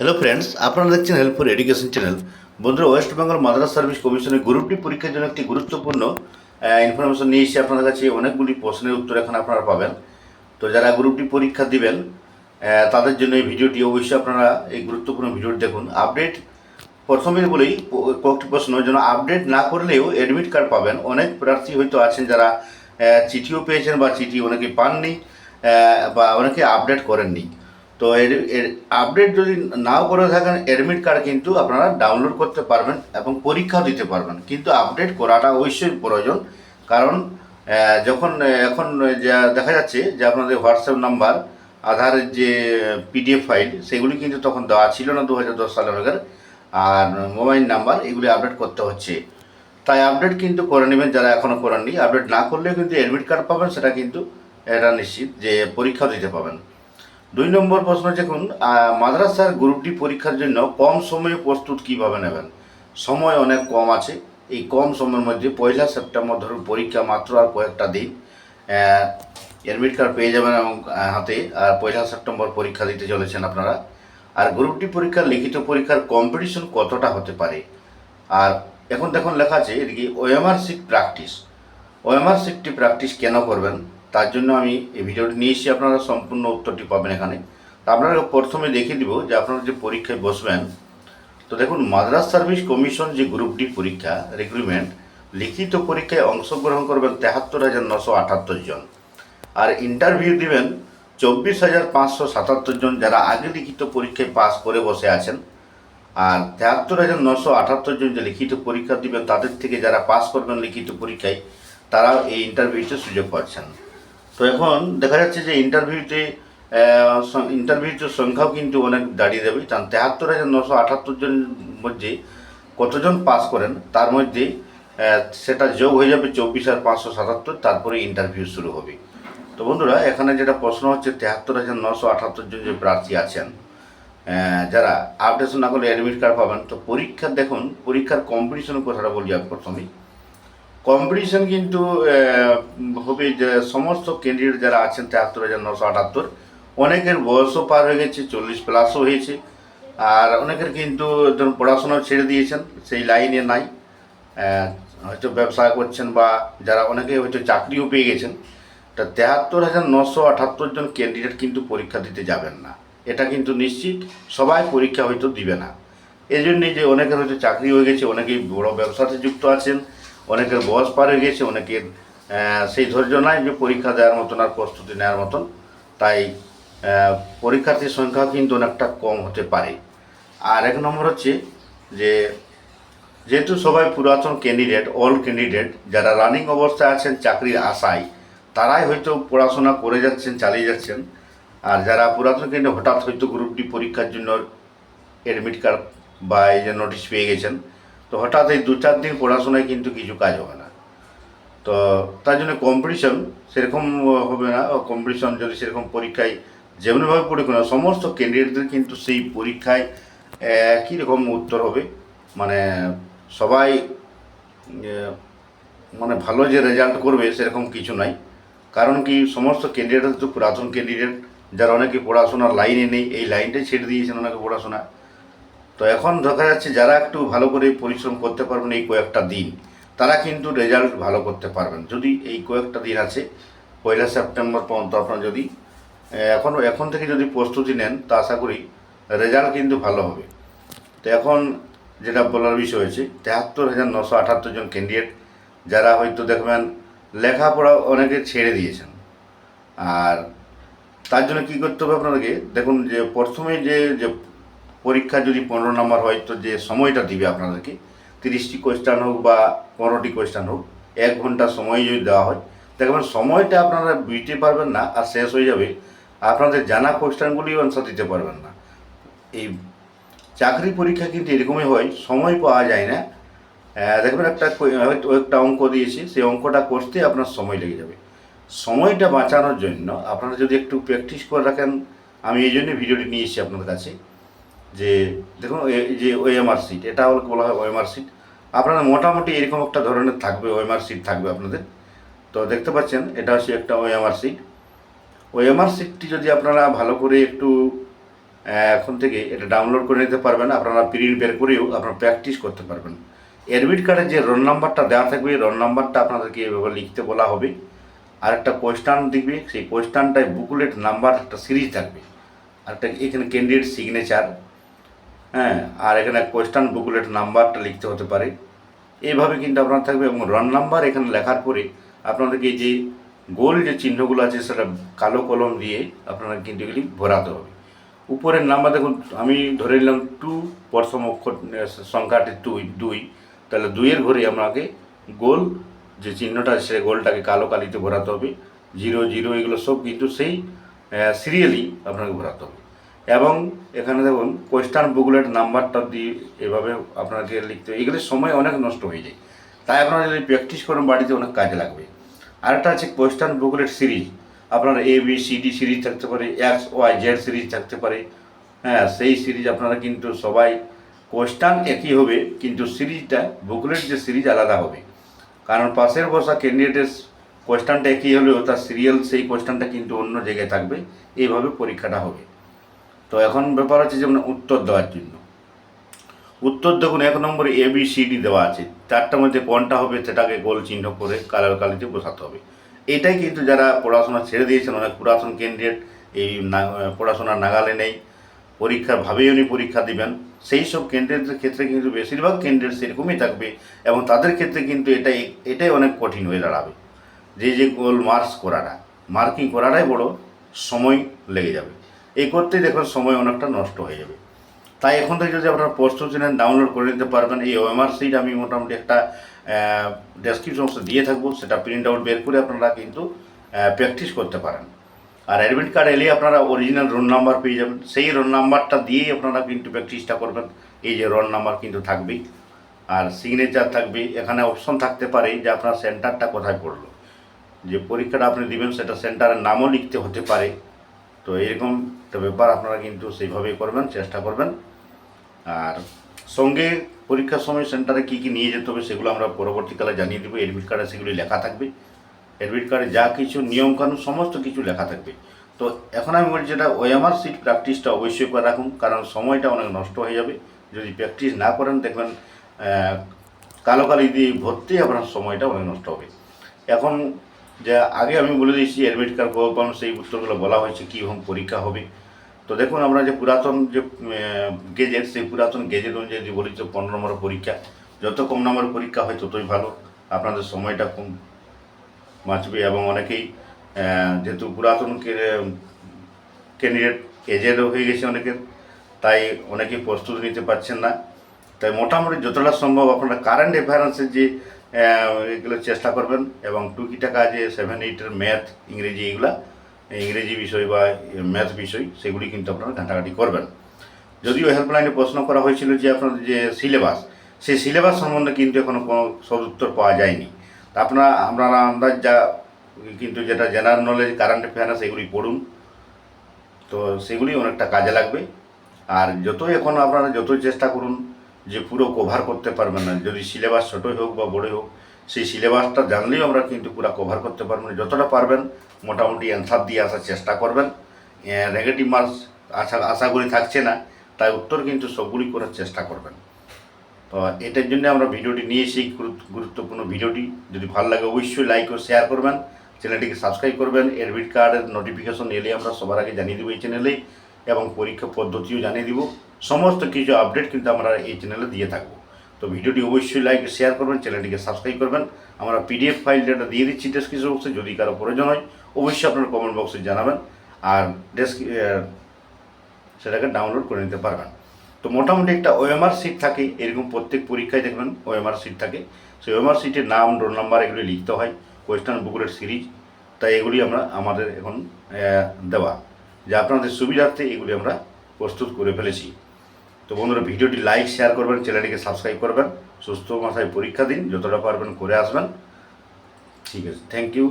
Hello friends আপনারা দেখছেন help for education channel বন্ধুরা ওয়েস্ট বেঙ্গল মাদ্রাস সার্ভিস কমিশনের গ্রুপ ডি পরীক্ষার জন্য একটি গুরুত্বপূর্ণ ইনফরমেশন নিয়ে এসে আপনাদের কাছে অনেকগুলি প্রশ্নের উত্তর এখন আপনারা পাবেন। তো যারা গ্রুপ ডি পরীক্ষা দিবেন তাদের জন্য এই ভিডিওটি অবশ্যই আপনারা এই গুরুত্বপূর্ণ ভিডিওটি দেখুন। আপডেট প্রথমে বলেই কয়েকটি প্রশ্ন, যেন আপডেট না করলেও অ্যাডমিট কার্ড পাবেন। অনেক প্রার্থী হয়তো আছেন যারা চিঠিও পেয়েছেন বা চিঠি অনেকে পাননি বা অনেকে আপডেট করেননি। তো এর এর আপডেট যদি নাও করে থাকেন অ্যাডমিট কার্ড কিন্তু আপনারা ডাউনলোড করতে পারবেন এবং পরীক্ষাও দিতে পারবেন। কিন্তু আপডেট করাটা অবশ্যই প্রয়োজন। কারণ যখন, এখন যা দেখা যাচ্ছে যে আপনাদের হোয়াটসঅ্যাপ নাম্বার আধারের যে পিডিএফ ফাইল সেগুলি কিন্তু তখন দেওয়া ছিল না দু হাজার দশ সালের আগের। আর মোবাইল নাম্বার এগুলি আপডেট করতে হচ্ছে। তাই আপডেট কিন্তু করে নেবেন যারা এখনও করেননি। আপডেট না করলেও কিন্তু অ্যাডমিট কার্ড পাবেন, সেটা কিন্তু এটা নিশ্চিত যে পরীক্ষাও দিতে পাবেন। দুই নম্বর প্রশ্ন দেখুন মাদ্রাসার গ্রুপ ডি পরীক্ষার জন্য কম সময়ে প্রস্তুত কীভাবে নেবেন? সময় অনেক কম আছে। এই কম সময়ের মধ্যে পয়লা সেপ্টেম্বর ধরুন পরীক্ষা মাত্র আর কয়েকটা দিন অ্যাডমিট কার্ড পেয়ে যাবেন এবং হাতে, আর পয়লা সেপ্টেম্বর পরীক্ষা দিতে চলেছেন আপনারা। আর গ্রুপ ডি পরীক্ষার লিখিত পরীক্ষার কম্পিটিশন কতটা হতে পারে? আর এখন দেখুন লেখা আছে, এদিকে ওএমআর সিট প্র্যাকটিস ওএমআর সিটটি প্র্যাকটিস কেন করবেন? তার জন্য আমি এই ভিডিওটি নিয়ে এসেছি। আপনারা সম্পূর্ণ উত্তরটি পাবেন এখানে। তো আপনারা প্রথমে দেখে দিব যে আপনারা যে পরীক্ষায় বসবেন, তো দেখুন, মাদ্রাস সার্ভিস কমিশন যে গ্রুপ ডি পরীক্ষা, রিক্রুটমেন্ট, লিখিত পরীক্ষায় অংশগ্রহণ করবেন তেহাত্তর হাজার নশো আটাত্তর জন। আর ইন্টারভিউ দিবেন চব্বিশ হাজার পাঁচশো সাতাত্তর জন যারা আগে লিখিত পরীক্ষায় পাস করে বসে আছেন। আর তেহাত্তর হাজার নশো আটাত্তর জন যে লিখিত পরীক্ষা দিবেন, তাদের থেকে যারা পাস করবেন লিখিত পরীক্ষায়, তারাও এই ইন্টারভিউতে সুযোগ পাচ্ছেন। তো এখন দেখা যাচ্ছে যে ইন্টারভিউতে ইন্টারভিউতে সংখ্যাও কিন্তু অনেক দাঁড়িয়ে যাবে। কারণ তেহাত্তর হাজার নশো আটাত্তর জন মধ্যে কতজন পাস করেন, তার মধ্যে সেটা যোগ হয়ে যাবে চব্বিশ হাজার পাঁচশো সাতাত্তর, তারপরে ইন্টারভিউ শুরু হবে। তো বন্ধুরা, এখানে যেটা প্রশ্ন হচ্ছে, তেহাত্তর হাজার নশো আটাত্তর জন যে প্রার্থী আছেন যারা আপডেশন না করলে অ্যাডমিট কার্ড পাবেন। তো পরীক্ষা দেখুন, পরীক্ষার কম্পিটিশনের কথাটা বলি আমি প্রথমেই। কম্পিটিশন কিন্তু হবে, যে সমস্ত ক্যান্ডিডেট যারা আছেন তেহাত্তর হাজার নশো আটাত্তর, অনেকের বয়সও পার হয়ে গেছে, চল্লিশ প্লাসও হয়েছে। আর অনেকের কিন্তু, ধরুন পড়াশোনাও ছেড়ে দিয়েছেন, সেই লাইনে নাই। হয়তো ব্যবসা করছেন বা যারা অনেকে হয়তো চাকরিও পেয়ে গেছেন, তা তেহাত্তর হাজার নশো আটাত্তর জন ক্যান্ডিডেট কিন্তু পরীক্ষা দিতে যাবেন না। এটা কিন্তু নিশ্চিত, সবাই পরীক্ষা হয়তো দিবে না। এই জন্যই যে অনেকের হয়তো চাকরি হয়ে গেছে, অনেকেই বড় ব্যবসাতে যুক্ত আছেন অনেকের বয়স পার হয়ে গেছে অনেকের সেই ধৈর্য নাই যে পরীক্ষা দেওয়ার মতন আর প্রস্তুতি নেওয়ার মতন। তাই পরীক্ষার্থীর সংখ্যা কিন্তু অনেকটা কম হতে পারে। আর এক নম্বর হচ্ছে যে, যেহেতু সবাই পুরাতন ক্যান্ডিডেট অল ক্যান্ডিডেট যারা রানিং অবস্থায় আছেন, চাকরির আশায়, তারাই হয়তো পড়াশোনা করে যাচ্ছেন, চালিয়ে যাচ্ছেন। আর যারা পুরাতন ক্যান্ডিডেট হঠাৎ হয়তো গ্রুপ ডি পরীক্ষার জন্য অ্যাডমিট কার্ড বা এই যে নোটিশ পেয়ে গেছেন তো হঠাৎ এই দু চার দিন পড়াশোনায় কিন্তু কিছু কাজ হবে না। তো তার জন্য কম্পিটিশন সেরকম হবে না কম্পিটিশন যদি সেরকম পরীক্ষায় যেমনভাবে পরীক্ষা না, সমস্ত ক্যান্ডিডেটদের কিন্তু সেই পরীক্ষায় একই রকম উত্তর হবে। মানে সবাই মানে ভালো যে রেজাল্ট করবে সেরকম কিছু নাই কারণ কি, সমস্ত ক্যান্ডিডেট তো পুরাতন ক্যান্ডিডেট যারা অনেকে পড়াশোনার লাইনে নেই, এই লাইনটাই ছেড়ে দিয়েছেন অনেকে পড়াশোনা। তো এখন দেখা যাচ্ছে যারা একটু ভালো করে পরিশ্রম করতে পারবেন এই কয়েকটা দিন, তারা কিন্তু রেজাল্ট ভালো করতে পারবেন। যদি এই কয়েকটা দিন আছে, পয়লা সেপ্টেম্বর পর্যন্ত আপনারা যদি এখন এখন থেকে যদি প্রস্তুতি নেন, তা আশা করি রেজাল্ট কিন্তু ভালো হবে। তো এখন যেটা বলার বিষয় হয়েছে, তেহাত্তর হাজার নশো আটাত্তর জন ক্যান্ডিডেট যারা হয়তো দেখবেন লেখাপড়া অনেকে ছেড়ে দিয়েছেন। আর তার জন্য কী করতে হবে আপনাদেরকে, দেখুন যে প্রথমে যে যে পরীক্ষা যদি পনেরো নম্বর হয়, তো যে সময়টা দিবে আপনাদেরকে, তিরিশটি কোয়েশ্চান হোক বা পনেরোটি কোয়েশ্চান হোক, এক ঘণ্টা সময় যদি দেওয়া হয়, দেখবেন সময়টা আপনারা বুঝতে পারবেন না আর শেষ হয়ে যাবে। আপনাদের জানা কোয়েশ্চানগুলিও অ্যান্সার দিতে পারবেন না। এই চাকরি পরীক্ষা কিন্তু এরকমই হয়, সময় পাওয়া যায় না। দেখবেন একটা একটা অঙ্ক দিয়েছি, সেই অঙ্কটা করতে আপনার সময় লেগে যাবে। সময়টা বাঁচানোর জন্য আপনারা যদি একটু প্র্যাকটিস করে রাখেন, আমি এই জন্য ভিডিওটি নিয়ে এসেছি আপনাদের কাছে। যে দেখুন যে ওএমআর সিট এটা বলা হয় ওএমআর সিট আপনারা মোটামুটি এরকম একটা ধরনের থাকবে ওএমআর সিট থাকবে আপনাদের। তো দেখতে পাচ্ছেন, এটা হচ্ছে একটা ওএমআর সিট ওএমআর সিটটি যদি আপনারা ভালো করে একটু এখন থেকে এটা ডাউনলোড করে নিতে পারবেন, আপনারা প্রিন্ট বের করেও আপনারা প্র্যাকটিস করতে পারবেন। অ্যাডমিট কার্ডে যে রোল নাম্বারটা দেওয়া থাকবে রোল নাম্বারটা আপনাদেরকে এভাবে লিখতে বলা হবে। আর একটা কোয়েশ্চান দিবে, সেই কোয়েশ্চানটায় বুকলেট নাম্বার একটা সিরিজ থাকবে। আর একটা এখানে ক্যান্ডিডেট সিগনেচার হ্যাঁ আর এখানে কোয়েশ্চান বুকলেট নাম্বারটা লিখতে হতে পারে। এইভাবে কিন্তু আপনার থাকবে এবং রন নাম্বার এখানে লেখার পরে আপনাদেরকে যে গোল যে চিহ্নগুলো আছে, সেটা কালো কলম দিয়ে আপনারা কিন্তু এগুলি ভরাতে হবে। উপরের নাম্বার দেখুন, আমি ধরে নিলাম টু প্রথম অক্ষর সংখ্যাটি দুই দুই। তাহলে দুইয়ের ঘরে আমাকে গোল যে চিহ্নটা আছে, সেই গোলটাকে কালো কালিতে ভরাতে হবে। জিরো জিরো এগুলো সব কিন্তু সেই সিরিয়ালি আপনাকে ভরাতে হবে। এবং এখানে দেখুন কোয়েশ্চান বুকলেট নাম্বারটা দিয়ে এভাবে আপনাকে লিখতে হবে এগুলোর সময় অনেক নষ্ট হয়ে যায়। তাই আপনারা যদি প্র্যাকটিস করেন, বাড়িতে অনেক কাজে লাগবে। আরেকটা আছে কোয়েশ্চান বুকলেট সিরিজ আপনার A B C D series থাকতে পারে এক্স ওয়াই জেড সিরিজ থাকতে পারে। হ্যাঁ সেই সিরিজ আপনারা কিন্তু সবাই কোয়েশ্চান একই হবে, কিন্তু সিরিজটা বুকলেট যে সিরিজ আলাদা হবে। কারণ পাশের বসা ক্যান্ডিডেটের কোয়েশ্চানটা একই হলেও তার সিরিয়াল সেই কোয়েশ্চানটা কিন্তু অন্য জায়গায় থাকবে। এইভাবে পরীক্ষাটা হবে। তো এখন ব্যাপার হচ্ছে যেমন উত্তর দেওয়ার জন্য। উত্তর দেখুন, এক নম্বরে এ বি সি ডি দেওয়া আছে। চারটার মধ্যে কোনটা হবে সেটাকে গোল চিহ্ন করে কালার কালিতে বসাতে হবে। এটাই কিন্তু যারা পড়াশোনা ছেড়ে দিয়েছেন, অনেক পুরাতন ক্যান্ডিডেট এই পড়াশোনার নাগালে নেই, পরীক্ষার ভাবেই উনি পরীক্ষা দিবেন। সেই সব ক্যান্ডিডেটের ক্ষেত্রে কিন্তু বেশিরভাগ ক্যান্ডিডেট সেরকমই থাকবে এবং তাদের ক্ষেত্রে কিন্তু এটাই এটাই অনেক কঠিন হয়ে দাঁড়াবে। যে যে গোল মার্কস করাটা মার্কিং করাটাই বড় সময় লেগে যাবে। এই করতেই দেখুন সময় অনেকটা নষ্ট হয়ে যাবে। তাই এখন থেকে যদি আপনারা প্রস্তুতি নেন ডাউনলোড করে নিতে পারবেন, এই ওএমআর সিট আমি মোটামুটি একটা ডেসক্রিপশন দিয়ে থাকব, সেটা প্রিন্ট আউট বের করে আপনারা কিন্তু প্র্যাকটিস করতে পারেন। আর অ্যাডমিট কার্ড এলে আপনারা অরিজিনাল রোল নাম্বার পেয়ে যাবেন। সেই রোল নাম্বারটা দিয়েই আপনারা কিন্তু প্র্যাকটিসটা করবেন। এই যে রোল নাম্বার কিন্তু থাকবেই। আর সিগনেচার থাকবে এখানে অপশন থাকতে পারে যে আপনার সেন্টারটা কোথায় পড়ল। যে পরীক্ষাটা আপনি দিবেন, সেটা সেন্টারের নামও লিখতে হতে পারে। তো এরকম একটা ব্যাপার আপনারা কিন্তু সেইভাবেই করবেন, চেষ্টা করবেন। আর সঙ্গে পরীক্ষার সময় সেন্টারে কী কী নিয়ে যেতে হবে সেগুলো আমরা পরবর্তীকালে জানিয়ে দেবো। অ্যাডমিট কার্ডে সেগুলি লেখা থাকবে। অ্যাডমিট কার্ডে যা কিছু নিয়মকানুন সমস্ত কিছু লেখা থাকবে। তো এখন আমি বলছি যেটা ওএমআর সিট প্র্যাকটিসটা অবশ্যই করে রাখুন, কারণ সময়টা অনেক নষ্ট হয়ে যাবে। যদি প্র্যাকটিস না করেন, দেখবেন কালো কালি দিয়ে ভর্তি আপনার সময়টা অনেক নষ্ট হবে। এখন যে আগে আমি বলে দিয়েছি অ্যাডমিট কার্ড পান সেই উত্তরগুলো বলা হয়েছে কীরকম পরীক্ষা হবে। তো দেখুন, আমরা যে পুরাতন যে গেজেট সেই পুরাতন গেজেট অনুযায়ী যে পনেরো নম্বর পরীক্ষা। যত কম নম্বর পরীক্ষা হয়, ততই ভালো। আপনাদের সময়টা কম বাঁচবে এবং অনেকেই যেহেতু পুরাতন ক্যান্ডিডেট এজেডও হয়ে গেছে অনেকের, তাই অনেকেই প্রস্তুতি নিতে পারছেন না। তাই মোটামুটি যতটা সম্ভব আপনারা কারেন্ট অ্যাফেয়ারেন্সের যে এগুলো চেষ্টা করবেন এবং টুকি টাকা যে সেভেন এইটের ম্যাথ ইংরেজি এগুলা, ইংরেজি বিষয় বা ম্যাথ বিষয়, সেগুলি কিন্তু আপনারা ঘাঁটাঘাঁটি করবেন। যদিও হেল্পলাইনে প্রশ্ন করা হয়েছিল যে আপনাদের যে সিলেবাস সেই সিলেবাস সম্বন্ধে কিন্তু এখনও কোনো সদুত্তর পাওয়া যায়নি। তা আপনারা আপনারা আন্দাজ যা, কিন্তু যেটা জেনারেল নলেজ কারেন্ট অ্যাফেয়ার্স সেগুলি পড়ুন। তো সেগুলি অনেকটা কাজে লাগবে। আর যতই এখন আপনারা যত চেষ্টা করুন যে পুরো কভার করতে পারবেন না। যদি সিলেবাস ছোটোই হোক বা বড়ই হোক, সেই সিলেবাসটা জানলেও আমরা কিন্তু পুরো কভার করতে পারব না। যতটা পারবেন মোটামুটি অ্যান্সার দিয়ে আসার চেষ্টা করবেন। নেগেটিভ মার্কস আশা আশা করি থাকছে না, তাই উত্তর কিন্তু সবগুলি করার চেষ্টা করবেন। তো এটার জন্য আমরা ভিডিওটি নিয়েছি গুরুত্ব- গুরুত্বপূর্ণ ভিডিওটি। যদি ভালো লাগে অবশ্যই লাইক ও শেয়ার করবেন। চ্যানেলটিকে সাবস্ক্রাইব করবেন। এডমিট কার্ডের নোটিফিকেশন এলে আমরা সবার আগে জানিয়ে দেবো এই চ্যানেলে এবং পরীক্ষা পদ্ধতিও জানিয়ে দিব। সমস্ত কিছু আপডেট কিন্তু আমরা এই চ্যানেলে দিয়ে থাকব। তো ভিডিওটি অবশ্যই লাইক শেয়ার করবেন চ্যানেলটিকে সাবস্ক্রাইব করবেন। আমরা পিডিএফ ফাইল যেটা দিয়ে দিচ্ছি ডেসক্রিপশন বক্সে যদি কারও প্রয়োজন হয়, অবশ্যই আপনারা কমেন্ট বক্সে জানাবেন আর ডেস্ক সেটাকে ডাউনলোড করে নিতে পারবেন। তো মোটামুটি একটা ওএমআর সিট থাকে, এরকম প্রত্যেক পরীক্ষায় দেখবেন ওএমআর সিট থাকে। সেই ওএমআর সিটের নাম রোল নাম্বার এগুলি লিখতে হয় কোয়েশ্চেন বুকলেট সিরিজ তাই এগুলি আমরা আমাদের এখন দেওয়া। যে আপনাদের সুবিধার্থে এগুলি আমরা প্রস্তুত করে ফেলেছি। তো বন্ধুরা, ভিডিওটি লাইক শেয়ার করবেন চ্যানেলটিকে সাবস্ক্রাইব করবেন। সুস্থ মাথায় পরীক্ষা দিন, যতটা পারবেন করে আসবেন। ঠিক আছে থ্যাংক ইউ